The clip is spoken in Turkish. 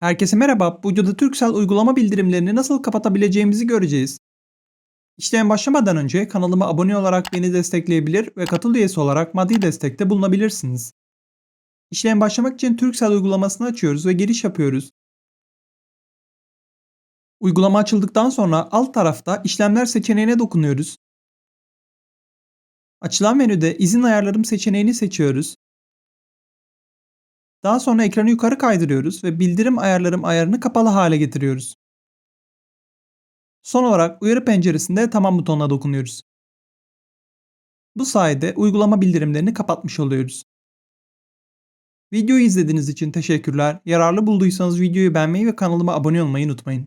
Herkese merhaba. Bu videoda Turkcell uygulama bildirimlerini nasıl kapatabileceğimizi göreceğiz. İşlem başlamadan önce kanalıma abone olarak beni destekleyebilir ve katıl üyesi olarak maddi destekte bulunabilirsiniz. İşlem başlamak için Turkcell uygulamasını açıyoruz ve giriş yapıyoruz. Uygulama açıldıktan sonra alt tarafta işlemler seçeneğine dokunuyoruz. Açılan menüde izin ayarlarım seçeneğini seçiyoruz. Daha sonra ekranı yukarı kaydırıyoruz ve bildirim ayarlarım ayarını kapalı hale getiriyoruz. Son olarak uyarı penceresinde tamam butonuna dokunuyoruz. Bu sayede uygulama bildirimlerini kapatmış oluyoruz. Videoyu izlediğiniz için teşekkürler. Yararlı bulduysanız videoyu beğenmeyi ve kanalıma abone olmayı unutmayın.